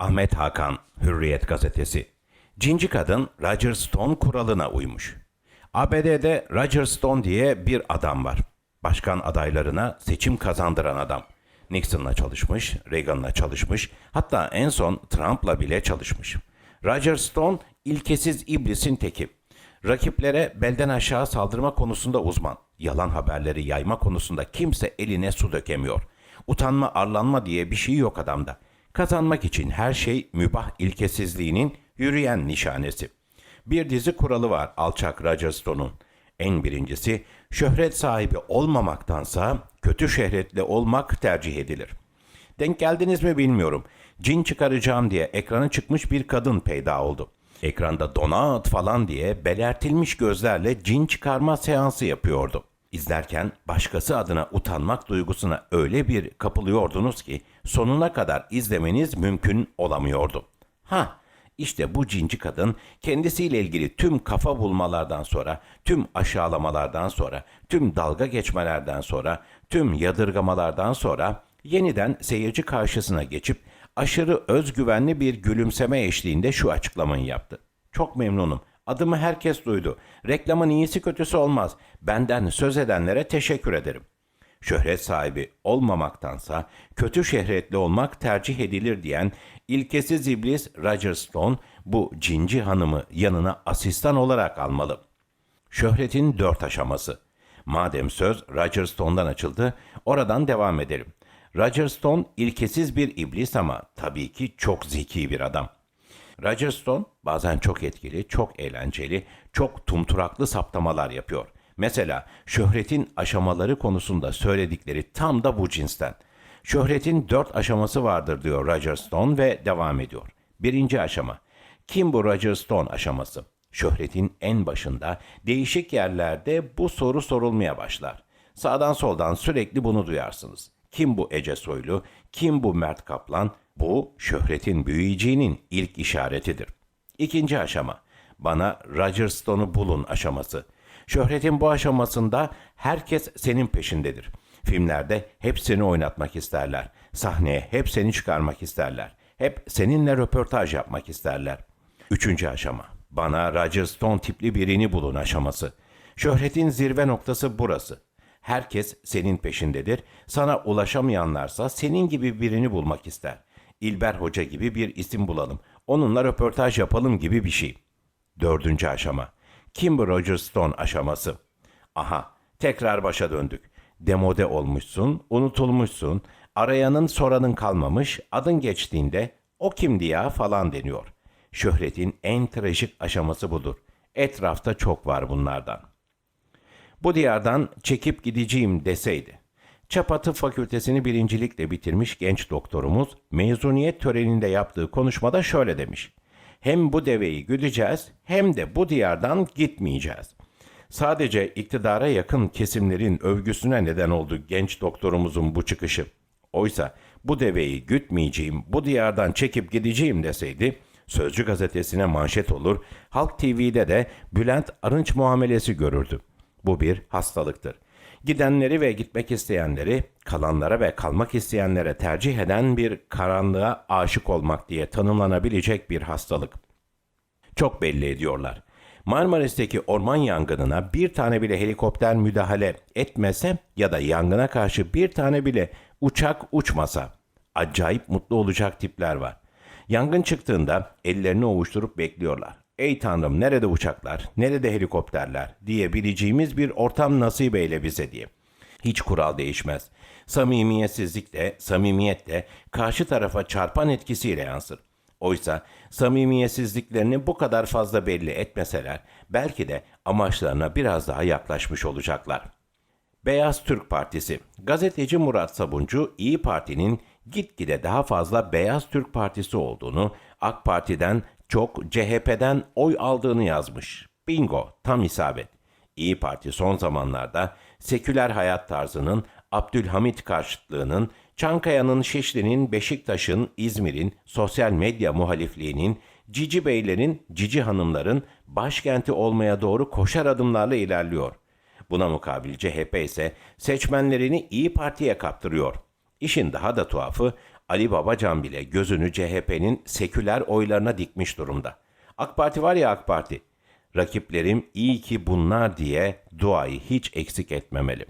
Ahmet Hakan, Hürriyet Gazetesi. Cinci kadın Roger Stone kuralına uymuş. ABD'de Roger Stone diye bir adam var. Başkan adaylarına seçim kazandıran adam. Nixon'la çalışmış, Reagan'la çalışmış, hatta en son Trump'la bile çalışmış. Roger Stone ilkesiz iblisin teki. Rakiplere belden aşağı saldırma konusunda uzman. Yalan haberleri yayma konusunda kimse eline su dökemiyor. Utanma, arlanma diye bir şey yok adamda. Kazanmak için her şey mübah ilkesizliğinin yürüyen nişanesi. Bir dizi kuralı var alçak Roger Stone'un. En birincisi şöhret sahibi olmamaktansa kötü şöhretli olmak tercih edilir. Denk geldiniz mi bilmiyorum. Cin çıkaracağım diye ekrana çıkmış bir kadın peyda oldu. Ekranda donat falan diye belertilmiş gözlerle cin çıkarma seansı yapıyordu. İzlerken başkası adına utanmak duygusuna öyle bir kapılıyordunuz ki sonuna kadar izlemeniz mümkün olamıyordu. Ha, işte bu cinci kadın kendisiyle ilgili tüm kafa bulmalardan sonra, tüm aşağılamalardan sonra, tüm dalga geçmelerden sonra, tüm yadırgamalardan sonra yeniden seyirci karşısına geçip aşırı özgüvenli bir gülümseme eşliğinde şu açıklamayı yaptı. Çok memnunum. Adımı herkes duydu. Reklamın iyisi kötüsü olmaz. Benden söz edenlere teşekkür ederim. Şöhret sahibi olmamaktansa kötü şöhretli olmak tercih edilir diyen ilkesiz iblis Roger Stone bu cinci hanımı yanına asistan olarak almalı. Şöhretin dört aşaması. Madem söz Roger Stone'dan açıldı, oradan devam edelim. Roger Stone ilkesiz bir iblis ama tabii ki çok zeki bir adam. Roger Stone bazen çok etkili, çok eğlenceli, çok tumturaklı saptamalar yapıyor. Mesela şöhretin aşamaları konusunda söyledikleri tam da bu cinsten. Şöhretin dört aşaması vardır diyor Roger Stone ve devam ediyor. Birinci aşama. Kim bu Roger Stone aşaması? Şöhretin en başında değişik yerlerde bu soru sorulmaya başlar. Sağdan soldan sürekli bunu duyarsınız. Kim bu Ece Soylu? Kim bu Mert Kaplan? Bu şöhretin büyüyeceğinin ilk işaretidir. İkinci aşama. Bana Roger bulun aşaması. Şöhretin bu aşamasında herkes senin peşindedir. Filmlerde hep seni oynatmak isterler. Sahneye hep seni çıkarmak isterler. Hep seninle röportaj yapmak isterler. Üçüncü aşama. Bana Roger Stone tipli birini bulun aşaması. Şöhretin zirve noktası burası. Herkes senin peşindedir. Sana ulaşamayanlarsa senin gibi birini bulmak ister. İlber Hoca gibi bir isim bulalım. Onunla röportaj yapalım gibi bir şey. Dördüncü aşama. Kim bu Roger Stone aşaması? Aha, tekrar başa döndük. Demode olmuşsun, unutulmuşsun, arayanın soranın kalmamış, adın geçtiğinde o kimdi ya falan deniyor. Şöhretin en trajik aşaması budur. Etrafta çok var bunlardan. Bu diyardan çekip gideceğim deseydi. Çapa Fakültesini birincilikle bitirmiş genç doktorumuz mezuniyet töreninde yaptığı konuşmada şöyle demiş. Hem bu deveyi güdeceğiz hem de bu diyardan gitmeyeceğiz. Sadece iktidara yakın kesimlerin övgüsüne neden oldu genç doktorumuzun bu çıkışı. Oysa bu deveyi gütmeyeceğim, bu diyardan çekip gideceğim deseydi Sözcü gazetesine manşet olur, Halk TV'de de Bülent Arınç muamelesi görürdü. Bu bir hastalıktır. Gidenleri ve gitmek isteyenleri, kalanlara ve kalmak isteyenlere tercih eden bir karanlığa aşık olmak diye tanımlanabilecek bir hastalık. Çok belli ediyorlar. Marmaris'teki orman yangınına bir tane bile helikopter müdahale etmese ya da yangına karşı bir tane bile uçak uçmasa acayip mutlu olacak tipler var. Yangın çıktığında ellerini ovuşturup bekliyorlar. Ey tanrım nerede uçaklar, nerede helikopterler diyebileceğimiz bir ortam nasip eyle bize diye. Hiç kural değişmez. Samimiyetsizlik de, samimiyet de karşı tarafa çarpan etkisiyle yansır. Oysa samimiyetsizliklerini bu kadar fazla belli etmeseler belki de amaçlarına biraz daha yaklaşmış olacaklar. Beyaz Türk Partisi Gazeteci Murat Sabuncu İyi Parti'nin gitgide daha fazla Beyaz Türk Partisi olduğunu, AK Parti'den çok CHP'den oy aldığını yazmış. Bingo, tam isabet. İyi Parti son zamanlarda seküler hayat tarzının, Abdülhamit karşıtlığının, Çankaya'nın, Şişli'nin, Beşiktaş'ın, İzmir'in, sosyal medya muhalifliğinin, Cici Beylerin, Cici Hanımların başkenti olmaya doğru koşar adımlarla ilerliyor. Buna mukabil CHP ise seçmenlerini İyi Parti'ye kaptırıyor. İşin daha da tuhafı Ali Babacan bile gözünü CHP'nin seküler oylarına dikmiş durumda. AK Parti var ya AK Parti. Rakiplerim iyi ki bunlar diye duayı hiç eksik etmemeli.